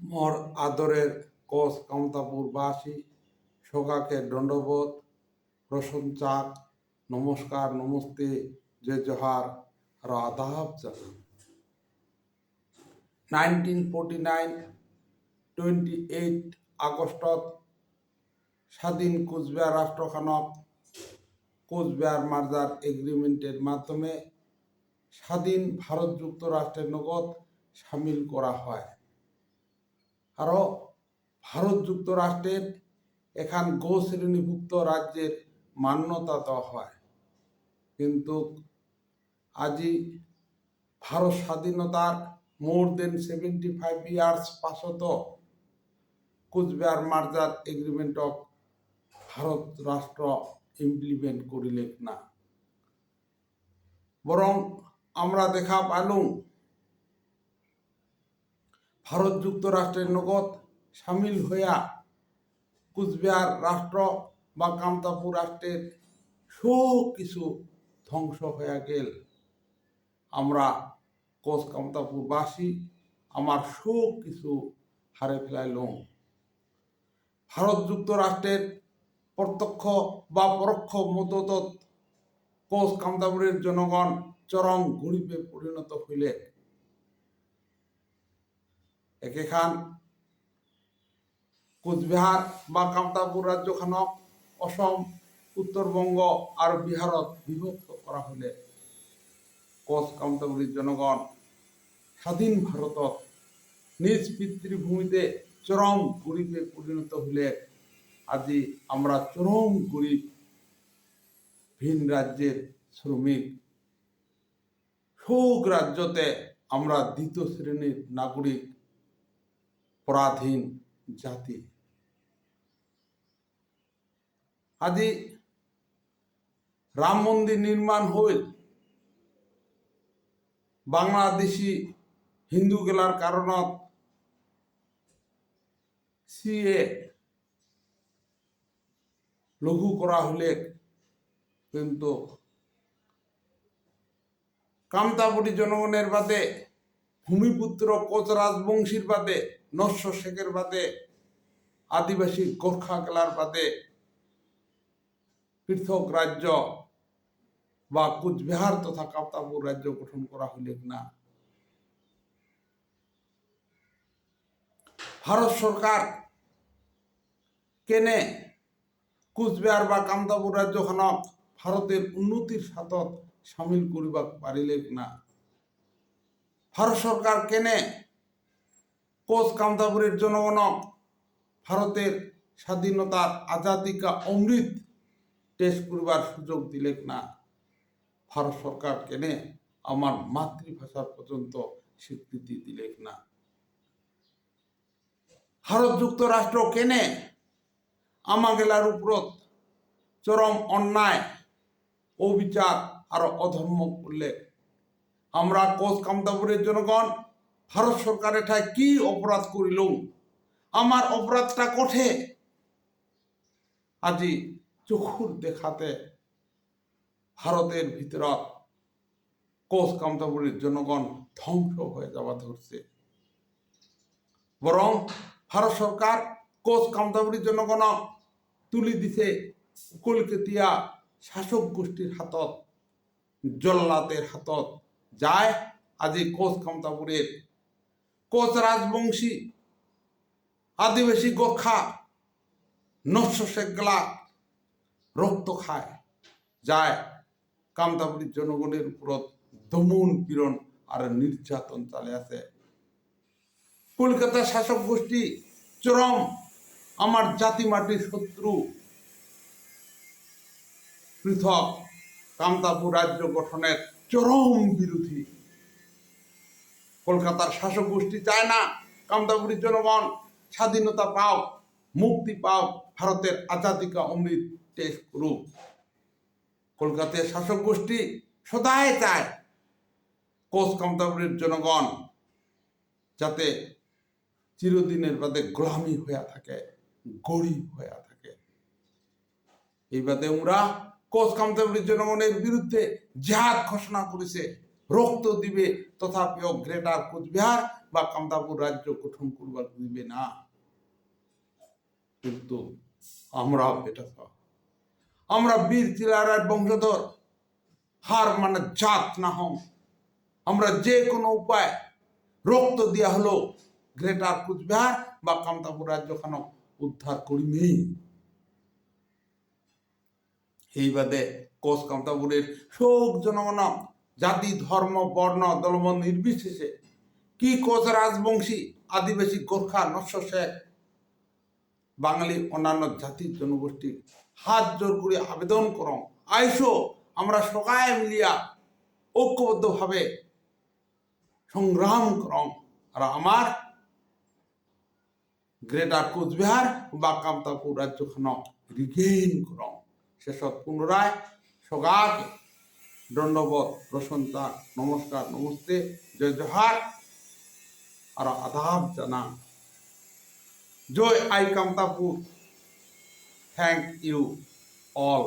মোর আদরের কোষ কামতাপুরবাসী সগাকে দণ্ডবোধ প্রশংসা নমস্কার, নমস্তে যে জহার আর জানান nineteen forty nine twenty eight আগষ্টত স্বাধীন কোচবিহার রাষ্ট্রখানক, কোচবিহার মার্জার এগ্রিমেন্টের মাধ্যমে স্বাধীন ভারত যুক্তরাষ্ট্রের নগদ সামিল করা হয়। আরও ভারত যুক্তরাষ্ট্রের এখান গো শ্রেণীভুক্ত রাজ্যের মান্যতা দেওয়া হয়। কিন্তু আজি ভারত স্বাধীনতার more than seventy five years পাশত কোচবিহার মার্জার এগ্রিমেন্টক ভারত রাষ্ট্র ইমপ্লিমেন্ট করিলেন না। বরং আমরা দেখা পাইলুম ভারত যুক্তরাষ্ট্রের নগদ সামিল হইয়া কুচবিহার রাষ্ট্র বা কামতাপুর রাষ্ট্রের সব কিছু ধ্বংস হইয়া গেল। আমরা কোচ কামতাপুরবাসী, আমার সব কিছু হারে ফেলাইলুম। ভারত যুক্তরাষ্ট্রের প্রত্যক্ষ বা পরোক্ষ মদত কোচ কামতাপুরের জনগণ চরম গরিবে পরিণত একেখান কোচবিহার বা কামতাপুর রাজ্যখানক অসম উত্তরবঙ্গ আর বিহারত বিভক্ত করা হলে কোচ কামতাপুরীর জনগণ স্বাধীন ভারতত নিজ পিতৃভূমিতে চরম গরিবে পরিণত হলে আজি আমরা চরম গরিব ভিন রাজ্যের শ্রমিক। সুখ রাজ্যতে আমরা দ্বিতীয় শ্রেণির নাগরিক পরাধীন জাতি। আজি রাম মন্দির নির্মাণ হইল বাংলাদেশি হিন্দু গেলার কারণত সিএ লঘু করা হলে কিন্তু কামতাপুরি জনগণের বাদে ভূমিপুত্র কোচ রাজবংশীর বাদে নস্য শেখের বাদে, আদিবাসী গোর্খা গেলার বাদে পৃথক রাজ্য বা কুচবিহার তথা কামতাপুর রাজ্য গঠন করা হইলে না। ভারত সরকার কেনে কুচবিহার বা কামতাপুর রাজ্যখনক ভারতের উন্নতির সাথত সামিল করিবা পারিলে না। ভারত সরকার কেনে কোচ কামতাপুরের জনগণক ভারতের স্বাধীনতার আজাদিকা অমৃত টেস্ট করবার সুযোগ দিলেক না। ভারত সরকার কেনে আমার মাতৃভাষা পর্যন্ত স্বীকৃতি দিলেক না? ভারত যুক্তরাষ্ট্র কেনে আমাগেলার উপরত চরম অন্যায়, অবিচার আর অধর্ম করলে আমরা কোচ কামতাপুরের জনগণ ভারত সরকারের ঠায় কি অপরাধ করিল? আমার অপরাধটা কঠে? আজি চক্ষুর দেখাতে ভারতের ভিতরত কোচ কামতাপুরের জনগণ ধ্বংস হয়ে যাওয়া ধরছে। বরং ভারত সরকার কোচ কামতাপুরীর জনগণ তুলি দিছে কলকাতিয়া শাসক গোষ্ঠীর হাতত জল্লাতের হাতত। যায় আজি কোচ কামতাপুরের কোচ রাজবংশী, আদিবাসী গোর্খা নস্য শেখলা রক্ত খায়, যায় কামতাপুরীর জনগণের উপরত দমন পীড়ন আর নির্যাতন চালে আছে। কলকাতার শাসক গোষ্ঠী, চরম আমার জাতি মাটির শত্রু, পৃথক কামতাপুর রাজ্য গঠনের চরম বিরোধী। কলকাতার শাসক গোষ্ঠী চায় না। কামতাপুরীর জনগণ স্বাধীনতা পাও, মুক্তি পাও, ভারতের আজাদিকা অমৃত টেস্ট করুক কলকাতার শাসক গোষ্ঠী সদায় চায় কোচ কামতাপুরের জনগণ যাতে চিরদিনের বাদে গোলামি হইয়া থাকে, গরিব হইয়া থাকে। এই বাদে ওরা কোচ কামতাপুরের জনগণের বিরুদ্ধে জেহাদ ঘোষণা করেছে। রক্ত দিবে, তথাপিও গ্রেটার কোচবিহার বা কামতাপুর রাজ্য গঠন করবার দিবে না। কিন্তু আমরা এটা আমরা বীর চিলারার বংশধর, হার মানে জাত না হম আমরা যে কোনো উপায় রক্ত দেওয়া হলো গ্রেটার কুচবিহার বা কামতাপুর রাজ্যখান উদ্ধার করিনি। এই বাদে কোষ কামতাপুরের শোক জনগণ জাতি, ধর্ম, বর্ণ দলম নির্বিশেষে। কি কোচ রাজবংশী, আদিবাসী গোর্খা নস্য শেখ, বাঙালি অন্যান্য জাতির জনগোষ্ঠী হাত জোর করে আবেদন করম আইসো, আমরা সবাই মিলিয়া ঐক্যবদ্ধভাবে সংগ্রাম করম আর আমার গ্রেটার কোচবিহার বা কামতাপুর রাজ্যখান রিগেইন করম শেষত পুনরায় সগাকে দণ্ডবত প্রশংসা নমস্কার, নমস্তে, জয় জোহার, আর আধাব জানা জয় আই কামতাপুর। Thank you all